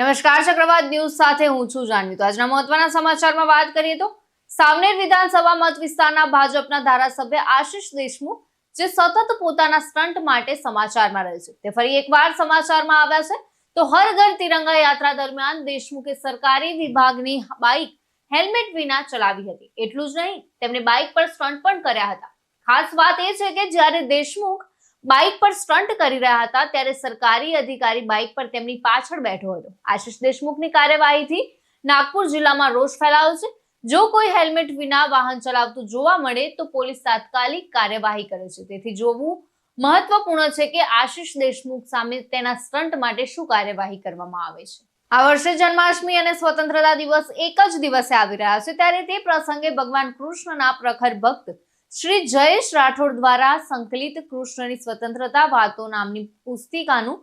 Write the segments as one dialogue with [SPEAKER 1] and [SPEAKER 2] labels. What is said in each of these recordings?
[SPEAKER 1] નમસ્કાર, ચક્રવાત ન્યૂઝ સાથે હું છું જાનવી. તો આજના મહત્વના સમાચારમાં વાત કરીએ તો સાવનેર વિધાનસભા મત વિસ્તારના ભાજપના ધારાસભ્ય આશીષ દેશમુખ, જે સતત પોતાના સ્ટન્ટ માટે સમાચારમાં રહે છે. તે ફરી એકવાર સમાચારમાં આવ્યા છે. તો હર ઘર તિરંગા યાત્રા દરમિયાન દેશમુખે સરકારી વિભાગની બાઇક હેલ્મેટ વિના ચલાવી હતી. એટલું જ નહીં, તેમણે બાઇક પર સ્ટન્ટ પણ કર્યા હતા. ખાસ વાત એ છે કે જ્યારે દેશમુખ બાઇક પર સ્ટન્ટ કરી રહ્યા હતા ત્યારે સરકારી અધિકારી બાઇક પર તેમની પાછળ બેઠો હતો. આશિષ દેશમુખની કાર્યવાહીથી નાગપુર જિલ્લામાં રોષ ફેલાયો છે. જો કોઈ હેલ્મેટ વિના વાહન ચલાવતું જોવા મળે તો પોલીસ તાત્કાલિક કાર્યવાહી કરે છે. તેથી જોવું મહત્વપૂર્ણ છે કે આશિષ દેશમુખ સામે તેના સ્ટન્ટ માટે શું કાર્યવાહી કરવામાં આવે છે. આ વર્ષે જન્માષ્ટમી અને સ્વતંત્રતા દિવસ એક જ દિવસે આવી રહ્યા છે. ત્યારે તે પ્રસંગે ભગવાન કૃષ્ણના પ્રખર ભક્ત શ્રી જયેશ રાઠોડ દ્વારા સંકલિત કૃષ્ણની સ્વતંત્રતા વાતો નામની પુસ્તિકાનું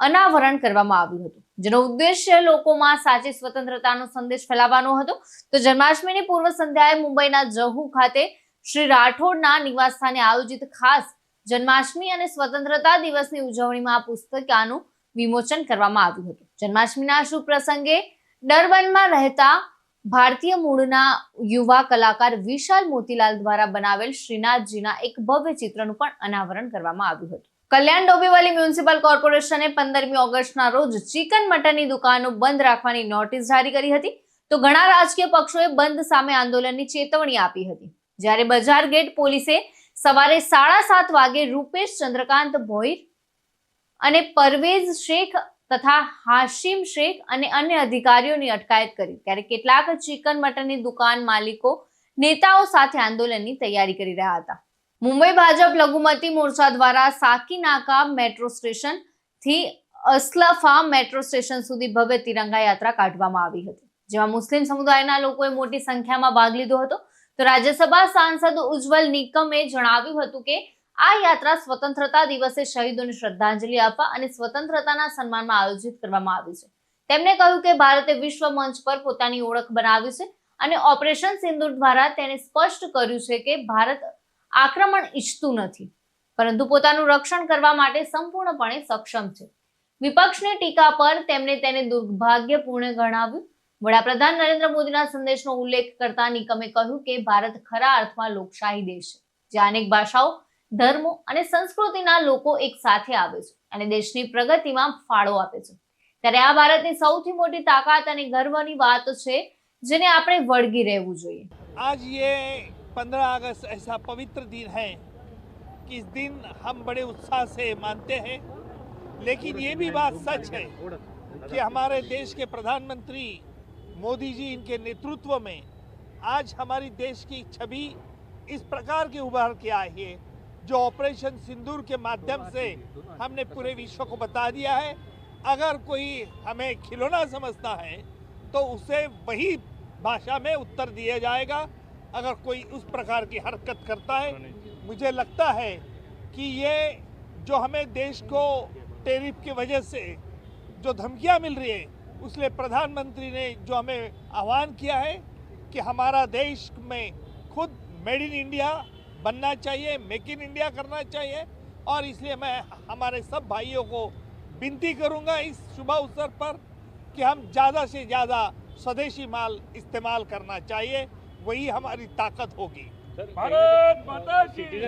[SPEAKER 1] અનાવરણ કરવામાં આવ્યું હતું, જેનો ઉદ્દેશ્ય લોકોમાં સાચી સ્વતંત્રતાનો સંદેશ ફેલાવવાનો હતો. તો જન્માષ્ટમીની પૂર્વ સંધ્યાએ મુંબઈના જહુ ખાતે શ્રી રાઠોડના નિવાસસ્થાને આયોજિત ખાસ જન્માષ્ટમી અને સ્વતંત્રતા દિવસની ઉજવણીમાં આ પુસ્તિકાનું વિમોચન કરવામાં આવ્યું હતું. જન્માષ્ટમીના શુભ પ્રસંગે ડરબનમાં રહેતા ભારતીય મૂળના યુવા કલાકાર વિશાલ મોતીલાલ દ્વારા બનાવેલ શ્રીનાથજીના એક ભવ્ય ચિત્રનું પણ અનાવરણ કરવામાં આવ્યું હતું. કલ્યાણ ડોબીવાલી મ્યુનિસિપલ કોર્પોરેશને પંદરમી ઓગસ્ટના રોજ ચિકન મટનની દુકાનો બંધ રાખવાની નોટિસ જારી કરી હતી. તો ઘણા રાજકીય પક્ષોએ બંધ સામે આંદોલનની ચેતવણી આપી હતી. જ્યારે બજાર ગેટ પોલીસે સવારે સાડા સાત વાગે રૂપેશ ચંદ્રકાંત ભોઈર અને પરવેઝ શેખ તથા હાશિમ શેખ અને અન્ય અધિકારીઓની અટકાયત કરી. ત્યારે કેટલાક ચિકન મટનની દુકાન માલિકો, નેતાઓ સાથે આંદોલનની તૈયારી કરી રહ્યા હતા. મુંબઈ ભાજપ લઘુમતી મોરચા દ્વારા સાકીનાકા મેટ્રો સ્ટેશનથી અસલફા મેટ્રો સ્ટેશન સુધી ભવ્ય તિરંગા યાત્રા કાઢવામાં આવી હતી. જેમાં મુસ્લિમ સમુદાયના લોકોએ મોટી સંખ્યામાં ભાગ લીધો હતો. તો રાજ્યસભા સાંસદ ઉજ્જવલ નિકમે જણાવ્યું હતું કે આ યાત્રા સ્વતંત્રતા દિવસે શહીદોને શ્રદ્ધાંજલિ આપવા અને સ્વતંત્રતાના સન્માનમાં આયોજિત કરવામાં આવી છે. તેમણે કહ્યું કે ભારતે વિશ્વ મંચ પર પોતાની ઓળખ બનાવી છે અને ઓપરેશન સિંદુર દ્વારા તેને સ્પષ્ટ કર્યું છે કે ભારત આક્રમણ ઈચ્છતું નથી, પરંતુ પોતાનું રક્ષણ કરવા માટે સંપૂર્ણપણે સક્ષમ છે. વિપક્ષની ટીકા પર તેમણે તેને દુર્ભાગ્યપૂર્ણ ગણાવ્યું. વડાપ્રધાન નરેન્દ્ર મોદીના સંદેશનો ઉલ્લેખ કરતા નિકમે કહ્યું કે ભારત ખરા અર્થમાં લોકશાહી દેશ છે. જ્યાં અનેક ભાષાઓ ધર્મો અને સંસ્કૃતિના લોકો એક સાથે આવે છે અને દેશની પ્રગતિમાં ફાળો આપે છે ત્યારે આ ભારતની સૌથી મોટી તાકાત અને ગર્વની વાત છે જેને આપણે વળગી રહેવું જોઈએ
[SPEAKER 2] आज ये 15 अगस्त ऐसा पवित्र दिन है कि इस दिन हम बड़े उत्साह से मानते हैं लेकिन ये भी बात सच है कि हमारे देश के प्रधानमंत्री मोदी जी इनके नेतृत्व में आज हमारी देश की छवि इस प्रकार की उभार के आई है जो ऑपरेशन सिंदूर के माध्यम से हमने पूरे विश्व को बता दिया है, अगर कोई हमें खिलौना समझता है तो उसे वही भाषा में उत्तर दिया जाएगा। अगर कोई उस प्रकार की हरकत करता है, मुझे लगता है कि ये जो हमें देश को टेरिफ की वजह से जो धमकियाँ मिल रही है उसलिए प्रधानमंत्री ने जो हमें आह्वान किया है कि हमारा देश में खुद मेड इन इंडिया बनना चाहिए मेक इन इंडिया करना चाहिए और इसलिए मैं हमारे सब भाइयों को विनती करूंगा इस शुभ अवसर पर कि हम ज़्यादा से ज़्यादा स्वदेशी माल इस्तेमाल करना चाहिए वही हमारी ताकत होगी
[SPEAKER 3] ભારત માતા કી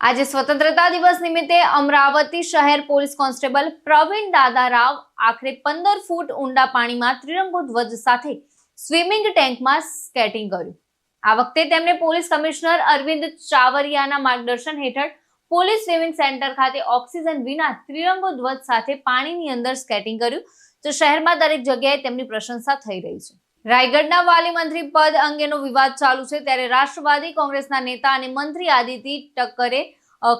[SPEAKER 1] આજે સ્વતંત્રતા દિવસ નિમિત્તે અમરાવતી શહેર પોલીસ કોન્સ્ટેબલ પ્રવીણ દાદારાવ આખરે પંદર ફૂટ ઊંડા પાણીમાં ત્રિરંગો ધ્વજ સાથે સ્વિમિંગ ટેન્કમાં સ્કેટિંગ કર્યું આ વખતે તેમણે પોલીસ કમિશનર અરવિંદ ચાવરિયાના માર્ગદર્શન હેઠળ પોલીસ સ્વિમિંગ સેન્ટર ખાતે ઓક્સિજન વિના ત્રિરંગો ધ્વજ સાથે પાણીની અંદર સ્કેટિંગ કર્યું. તો શહેરમાં દરેક જગ્યાએ તેમની પ્રશંસા થઈ રહી છે. રાયગઢના વાલી મંત્રી પદ અંગેનો વિવાદ ચાલુ છે ત્યારે રાષ્ટ્રવાદી કોંગ્રેસના નેતા અને મંત્રી આદિત્ય ટક્કરે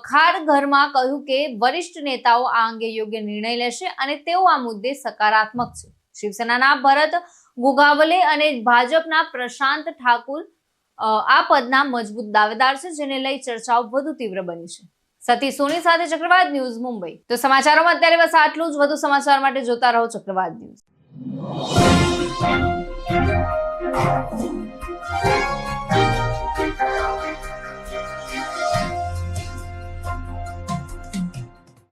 [SPEAKER 1] ખારઘરમાં કહ્યું કે વરિષ્ઠ નેતાઓ આ અંગે યોગ્ય નિર્ણય લેશે અને તેઓ આ મુદ્દે સકારાત્મક છે. શિવસેનાના ભરત ગુગાવલે અને ભાજપના પ્રશાંત ઠાકુર આ પદના મજબૂત દાવેદાર છે, જેને લઈ ચર્ચાઓ વધુ તીવ્ર બની છે. સતી સોની સાથે ચક્રવાત ન્યૂઝ, મુંબઈ. તો સમાચારોમાં અત્યારે બસ આટલું જ. વધુ સમાચાર માટે જોતા રહો ચક્રવાત ન્યૂઝ.